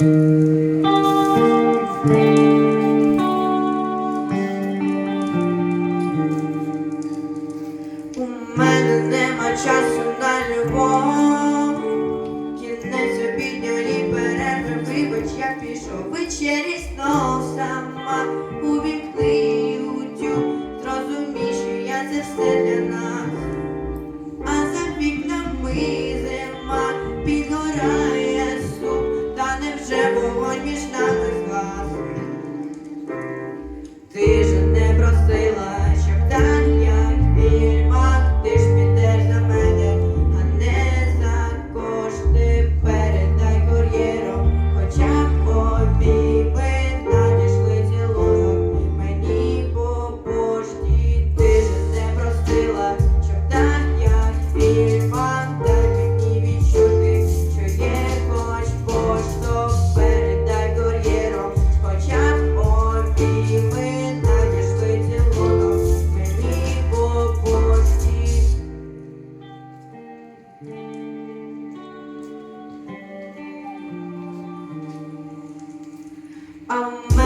У мене нема часу на любов, кінець обідньої перерви, вибач, я пішов, вечері знов сама у вікни. Um.